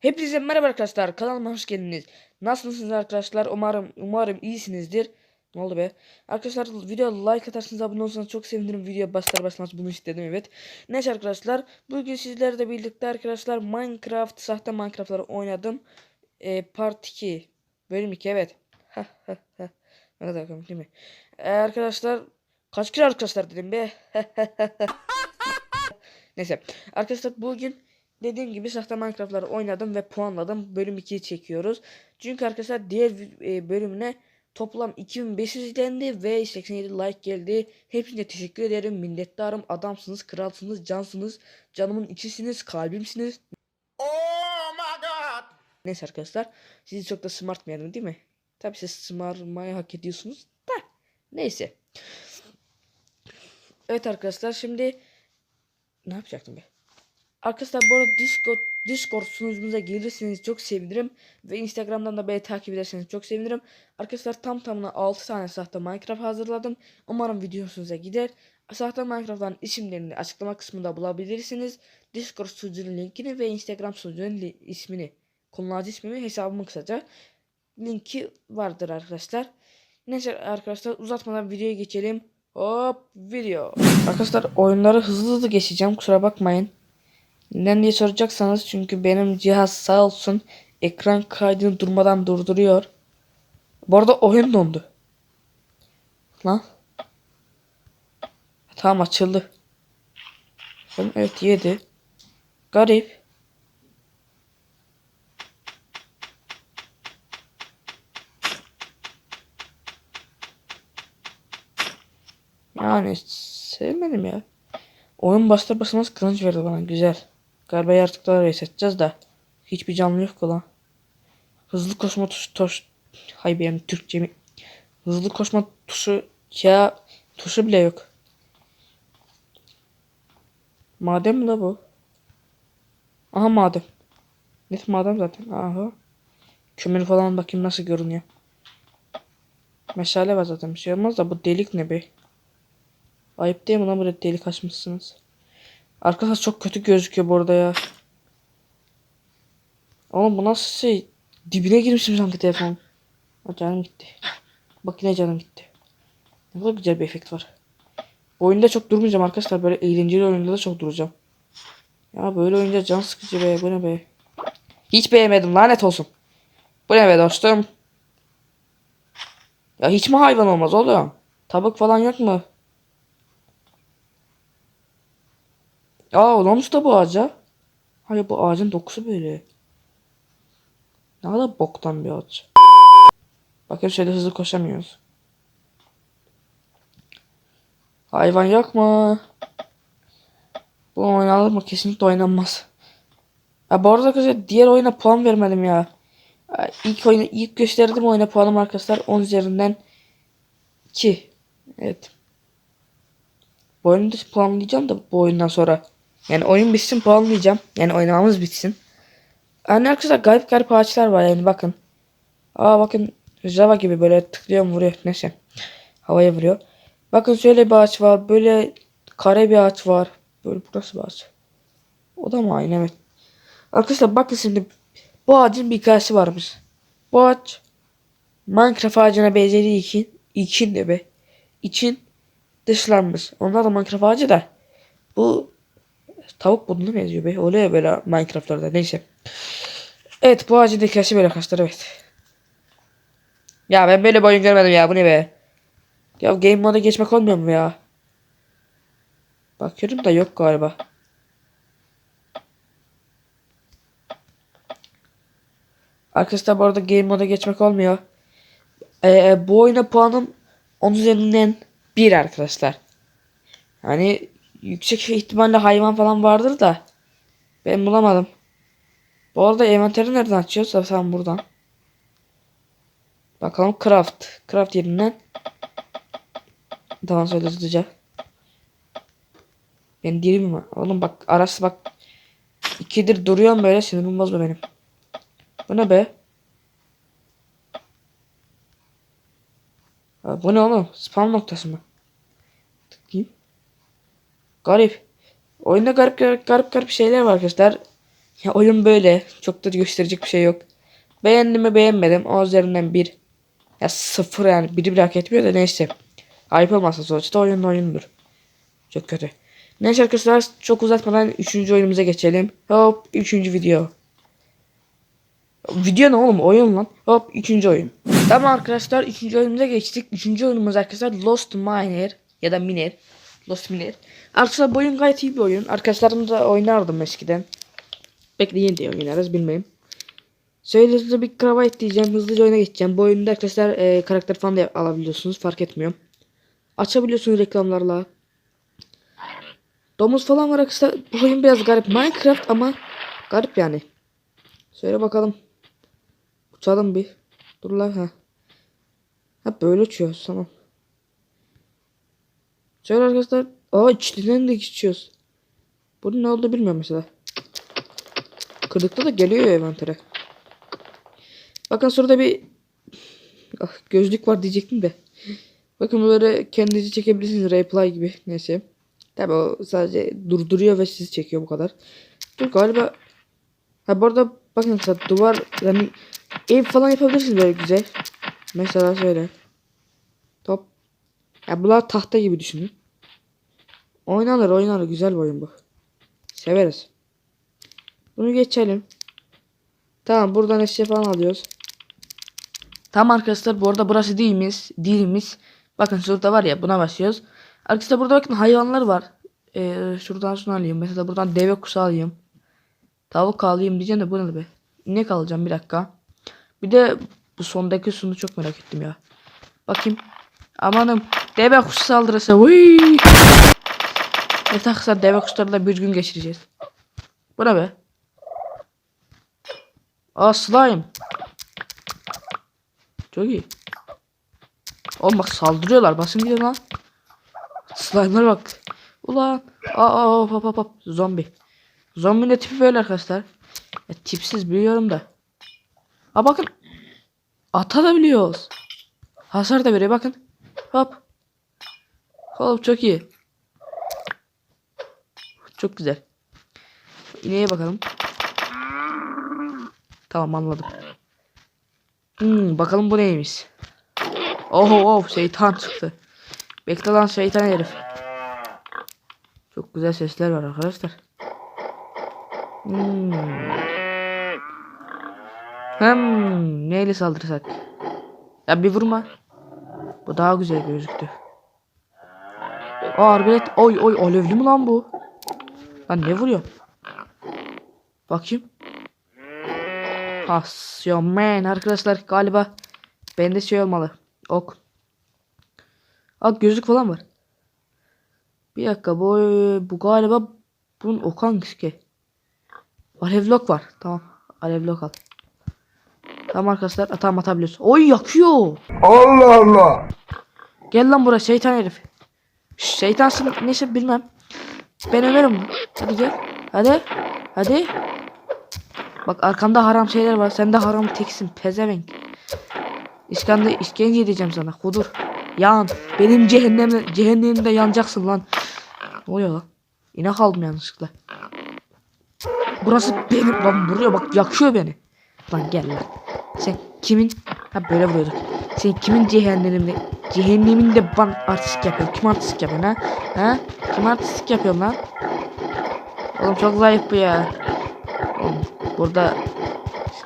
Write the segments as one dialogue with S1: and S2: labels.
S1: Hepinize merhaba arkadaşlar. Kanalıma hoş geldiniz. Nasılsınız arkadaşlar? Umarım umarım iyisinizdir. Ne oldu be? Arkadaşlar video like atarsınız abone olursanız çok sevinirim. Video başlar başlamaz bunu istedim evet. Neyse arkadaşlar bugün sizlerle birlikte arkadaşlar Minecraft sahte Minecraft'ları oynadım. Ee, part 2 bölüm 2 evet. ne kadar komik değil mi? Ee, arkadaşlar kaç kere arkadaşlar dedim be. Neyse arkadaşlar bugün dediğim gibi sahte Minecraft'ları oynadım ve puanladım. Bölüm 2'yi çekiyoruz. Çünkü arkadaşlar diğer e, bölümüne toplam 2500 izlendi ve 87 like geldi. Hepinize teşekkür ederim. Minnettarım. Adamsınız, kralsınız, cansınız. Canımın içisiniz, kalbimsiniz.
S2: Oh my god!
S1: Neyse arkadaşlar. Sizi çok da smartmayalım değil mi? Tabii siz smartmayı hak ediyorsunuz da. Neyse. Evet arkadaşlar şimdi ne yapacaktım be? Arkadaşlar bu arada Discord, Discord sunucumuza gelirseniz çok sevinirim. Ve Instagram'dan da beni takip ederseniz çok sevinirim. Arkadaşlar tam tamına 6 tane sahte Minecraft hazırladım. Umarım video hoşunuza gider. Sahte Minecraft'ların isimlerini açıklama kısmında bulabilirsiniz. Discord sunucunun linkini ve Instagram sunucunun ismini, kullanıcı ismimi, hesabımı kısaca linki vardır arkadaşlar. Neyse arkadaşlar uzatmadan videoya geçelim. Hop video. Arkadaşlar oyunları hızlı hızlı geçeceğim kusura bakmayın. Neden diye soracaksanız çünkü benim cihaz sağ olsun ekran kaydını durmadan durduruyor. Bu arada oyun dondu. Lan. Tamam açıldı. Evet yedi. Garip. Yani sevmedim ya. Oyun başlar başlamaz kılıç verdi bana güzel. Galiba yaratıkları reseteceğiz de. Hiçbir canlı yok ki lan. Hızlı koşma tuşu toş. Hay benim Türkçemi. Hızlı koşma tuşu ya tuşu bile yok. Madem mi la bu? Aha madem. Net madem zaten. Aha. Kömür falan bakayım nasıl görünüyor. Meşale var zaten bir şey olmaz da bu delik ne be? Ayıp değil mi lan böyle delik açmışsınız? Arkadaşlar çok kötü gözüküyor bu arada ya. Oğlum bu nasıl şey? Dibine girmişim sanki telefon. Aa, canım gitti. Bak yine canım gitti. Ne kadar güzel bir efekt var. Bu oyunda çok durmayacağım arkadaşlar. Böyle eğlenceli oyunda da çok duracağım. Ya böyle oyunca can sıkıcı be. Bu ne be? Hiç beğenmedim lanet olsun. Bu ne be dostum? Ya hiç mi hayvan olmaz oğlum? Tabak falan yok mu? Aa olmuş da bu ağaca. Hayır bu ağacın dokusu böyle. Ne kadar boktan bir ağaç. Bakın şöyle hızlı koşamıyoruz. Hayvan yok mu? Bu oynanır mı? Kesinlikle oynanmaz. Ya bu arada arkadaşlar diğer oyuna puan vermedim ya. Ya İlk oyunu ilk gösterdim oyuna puanım arkadaşlar 10 üzerinden 2. Evet. Bu oyunu da puanlayacağım da bu oyundan sonra. Yani oyun bitsin puanlayacağım. Yani oynamamız bitsin. Yani arkadaşlar garip garip ağaçlar var yani bakın. Aa bakın Java gibi böyle tıklıyorum vuruyor. Neyse. Havaya vuruyor. Bakın şöyle bir ağaç var. Böyle kare bir ağaç var. Böyle burası bir ağaç. O da mı aynı evet. Arkadaşlar bakın şimdi bu ağacın bir hikayesi varmış. Bu ağaç Minecraft ağacına benzediği için için de be için dışlanmış. Onlar da Minecraft ağacı da bu tavuk buduna benziyor be. Oluyor ya böyle Minecraft'larda neyse. Evet bu ağacın hikayesi böyle arkadaşlar evet. Ya ben böyle bir oyun görmedim ya bu ne be. Ya game moda geçmek olmuyor mu ya? Bakıyorum da yok galiba. Arkadaşlar bu arada game moda geçmek olmuyor. Ee, bu oyuna puanım 10 üzerinden 1 arkadaşlar. Yani yüksek ihtimalle hayvan falan vardır da ben bulamadım. Bu arada envanteri nereden açıyoruz? Tamam buradan. Bakalım craft. Craft yerinden. Tamam söyle hızlıca. Ben değilim mi? Oğlum bak arası bak. İkidir duruyorum böyle sinirim bozma benim. Bu ne be? Ha, bu ne oğlum? Spam noktası mı? Garip. Oyunda garip garip garip, garip şeyler var arkadaşlar. Ya oyun böyle. Çok da gösterecek bir şey yok. Beğendim mi beğenmedim. O üzerinden bir. Ya sıfır yani. Biri bile hak etmiyor da neyse. Ayıp olmazsa sonuçta oyun oyundur. Çok kötü. Neyse arkadaşlar çok uzatmadan 3. oyunumuza geçelim. Hop 3. video. Video ne oğlum oyun lan. Hop 3. oyun. Tamam arkadaşlar 3. oyunumuza geçtik. 3. oyunumuz arkadaşlar Lost Miner ya da Miner. Lost Miner. Arkadaşlar bu oyun gayet iyi bir oyun. Arkadaşlarımla oynardım eskiden. Bekleyin diye oynarız bilmeyeyim. Şöyle hızlı bir kravat diyeceğim. Hızlıca oyuna geçeceğim. Bu oyunda arkadaşlar e, karakter falan da alabiliyorsunuz. Fark etmiyor. Açabiliyorsunuz reklamlarla. Domuz falan var arkadaşlar. Bu oyun biraz garip. Minecraft ama garip yani. Söyle bakalım. Uçalım bir. Dur lan ha. Ha böyle uçuyoruz tamam. Şöyle arkadaşlar. Aa içinden de geçiyoruz. Bunun ne oldu bilmiyorum mesela. Kırdıkta da geliyor envantere. Bakın şurada bir ah, gözlük var diyecektim de. Bakın böyle kendinizi çekebilirsiniz replay gibi. Neyse. Tabi o sadece durduruyor ve sizi çekiyor bu kadar. Dur galiba Ha bu arada bakın mesela duvar yani ev falan yapabilirsiniz böyle güzel. Mesela şöyle. Top. Ya bunlar tahta gibi düşünün. Oynanır oynanır güzel bir oyun bu. Severiz. Bunu geçelim. Tamam buradan eşya falan alıyoruz. Tamam arkadaşlar bu arada burası değilimiz. Değilimiz. Bakın şurada var ya buna basıyoruz. Arkadaşlar burada bakın hayvanlar var. Ee, şuradan şunu alayım. Mesela buradan deve kuşu alayım. Tavuk alayım diyeceğim de bu ne be? İnek alacağım bir dakika. Bir de bu sondaki sunu çok merak ettim ya. Bakayım. Amanım deve kuşu saldırısı. Vıy! Ne taksa deve kuşlarıyla bir gün geçireceğiz. Bu ne be? Aa slime. Çok iyi. Oğlum bak saldırıyorlar. Basın gidin lan. Slime'lara bak. Ulan. Aa, hop hop hop hop. Zombi. Zombinin de tipi böyle arkadaşlar. Ya, tipsiz biliyorum da. Aa bakın. Atabiliyoruz. Hasar da veriyor bakın. Hop. Hop çok iyi. Çok güzel. İneğe bakalım. Tamam anladım. Hmm, bakalım bu neymiş. Oh oh şeytan çıktı. Bekle lan şeytan herif. Çok güzel sesler var arkadaşlar. Hmm. Hmm, neyle saldırsak? Ya bir vurma. Bu daha güzel gözüktü. Aa arbelet. Oy oy alevli mi lan bu? Lan ne vuruyor? Bakayım. Has yo man arkadaşlar galiba bende şey olmalı. Ok. Aa gözlük falan var. Bir dakika bu bu galiba bunun ok hangisi ki? Alevlok var. Tamam. Alevlok al. Tamam arkadaşlar atam atabiliyoruz. Oy yakıyor.
S2: Allah Allah.
S1: Gel lan buraya şeytan herif. Şeytansın neyse bilmem. Ben Ömer'im. Hadi gel. Hadi. Hadi. Bak arkamda haram şeyler var. Sen de haram teksin. Pezevenk. İskende işkence edeceğim sana. Kudur. Yan. Benim cehennem cehennemimde yanacaksın lan. Ne oluyor lan? Yine kaldım yanlışlıkla. Burası benim lan buraya bak yakıyor beni. Lan gel lan. Sen kimin ha böyle vuruyorduk. Sen kimin cehenneminde cehenneminde ban artistik yapıyorsun? Kim artistik yapıyor ha? Ha? Kim artistik yapıyor lan? Oğlum çok zayıf bu ya. Oğlum burada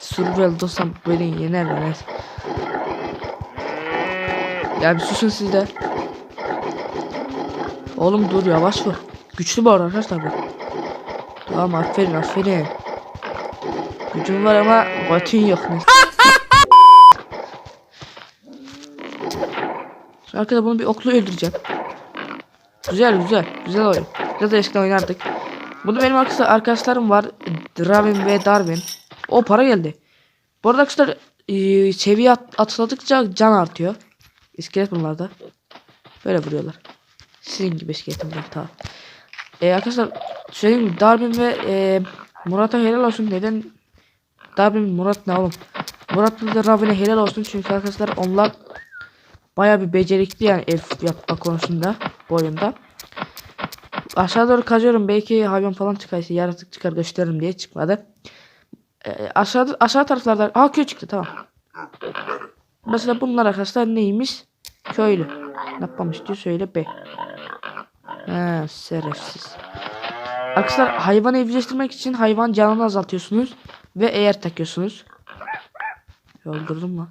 S1: survival dostum böyle yenerler neyse. Ya bir susun siz de. Oğlum dur yavaş vur. Güçlü arada arkadaşlar bu. Tamam aferin aferin. Gücüm var ama batın yok. Neyse. Arkada bunu bir okla öldüreceğim. Güzel güzel. Güzel oyun. Biraz da eskiden oynardık. Bunu benim arkadaşlar, arkadaşlarım var. Dravin ve Darwin. O para geldi. Bu arada arkadaşlar e, seviye at, atladıkça can artıyor. İskelet bunlarda. Böyle vuruyorlar. Sizin gibi iskeletim var tamam. E, arkadaşlar söyleyeyim Darwin ve e, Murat'a helal olsun. Neden Darwin Murat ne oğlum? Murat'la da Ravin'e helal olsun çünkü arkadaşlar onlar baya bir becerikli yani ev yapma konusunda bu oyunda. aşağı doğru kazıyorum. Belki hayvan falan çıkarsa yaratık çıkar gösteririm diye çıkmadı. Ee, aşağı aşağı taraflarda aa köy çıktı tamam. Mesela bunlar arkadaşlar neymiş? Köylü. Yapmamış diyor söyle be. He şerefsiz. Arkadaşlar hayvanı evcilleştirmek için hayvan canını azaltıyorsunuz ve eğer takıyorsunuz. Öldürdüm lan.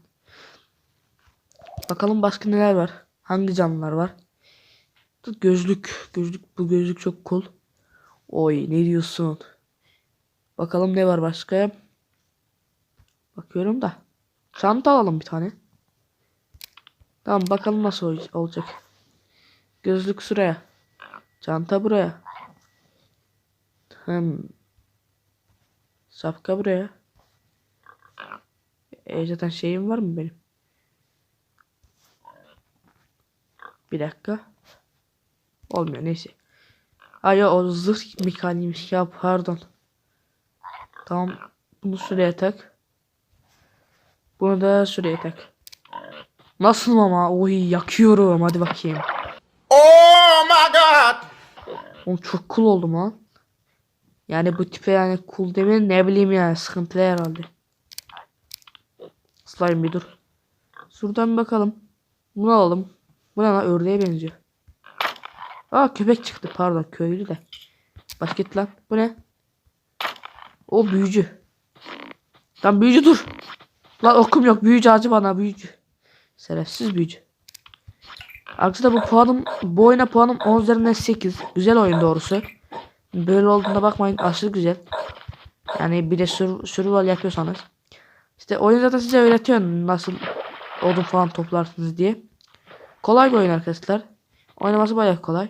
S1: Bakalım başka neler var? Hangi canlılar var? Gözlük. Gözlük bu gözlük çok cool. Oy ne diyorsun? Bakalım ne var başka? Bakıyorum da. Çanta alalım bir tane. Tamam bakalım nasıl ol- olacak. Gözlük şuraya. Çanta buraya. Hmm. Şapka buraya. E zaten şeyim var mı benim? Dakika. Olmuyor neyse. Ay o zırh mekaniğiymiş ya pardon. Tamam. Bunu şuraya tak. Bunu da şuraya tak. Nasıl ama? Oy yakıyorum. Hadi bakayım.
S2: Oh my God.
S1: Oğlum çok cool oldum lan. Yani bu tipe yani cool demeyin ne bileyim yani sıkıntılı herhalde. Slime bir dur. Şuradan bir bakalım. Bunu alalım. Bu ne lan ördeğe benziyor. Aa köpek çıktı pardon köylü de. Bak git lan. Bu ne? O büyücü. Lan büyücü dur. Lan okum yok büyücü acı bana büyücü. Şerefsiz büyücü. Arkadaşlar bu puanım bu oyuna puanım 10 üzerinden 8. Güzel oyun doğrusu. Böyle olduğuna bakmayın aşırı güzel. Yani bir de sur survival yapıyorsanız. İşte oyun zaten size öğretiyor nasıl odun falan toplarsınız diye. Kolay bir oyun arkadaşlar. Oynaması bayağı kolay.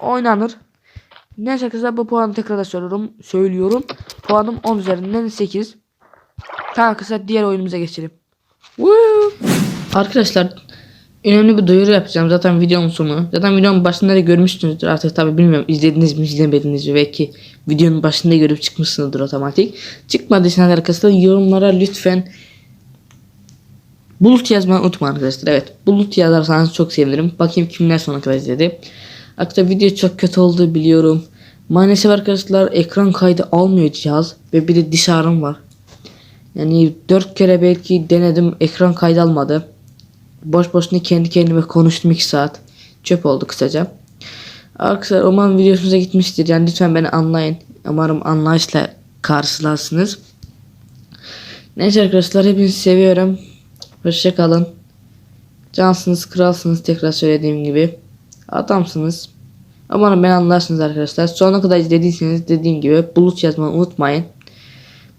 S1: Oynanır. Neyse arkadaşlar bu puanı tekrar söylüyorum. Söylüyorum. Puanım 10 üzerinden 8. Tamam arkadaşlar diğer oyunumuza geçelim. Woo! Arkadaşlar önemli bir duyuru yapacağım. Zaten videonun sonu. Zaten videonun başında da görmüşsünüzdür. Artık tabi bilmiyorum izlediniz mi izlemediniz mi. Belki videonun başında görüp çıkmışsınızdır otomatik. Çıkmadıysanız arkadaşlar yorumlara lütfen Bulut yazmayı unutmayın arkadaşlar. Evet bulut yazarsanız çok sevinirim. Bakayım kimler sona kadar izledi. Arkadaşlar video çok kötü oldu biliyorum. Maalesef arkadaşlar ekran kaydı almıyor cihaz. Ve bir de diş ağrım var. Yani 4 kere belki denedim ekran kaydı almadı. Boş boşuna kendi kendime konuştum 2 saat. Çöp oldu kısaca. Arkadaşlar umarım videosunuza gitmiştir. Yani lütfen beni anlayın. Umarım anlayışla karşılarsınız. Neyse arkadaşlar hepinizi seviyorum. Hoşçakalın. Cansınız, kralsınız tekrar söylediğim gibi. Adamsınız. Umarım beni anlarsınız arkadaşlar. Sonuna kadar izlediyseniz dediğim gibi bulut yazmayı unutmayın.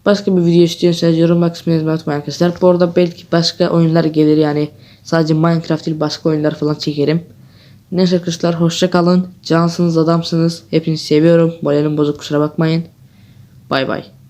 S1: Başka bir video istiyorsanız yorum kısmına yazmayı unutmayın arkadaşlar. Bu arada belki başka oyunlar gelir yani. Sadece Minecraft değil başka oyunlar falan çekerim. Neyse arkadaşlar hoşçakalın. Cansınız adamsınız. Hepinizi seviyorum. Moralim bozuk kusura bakmayın. Bay bay.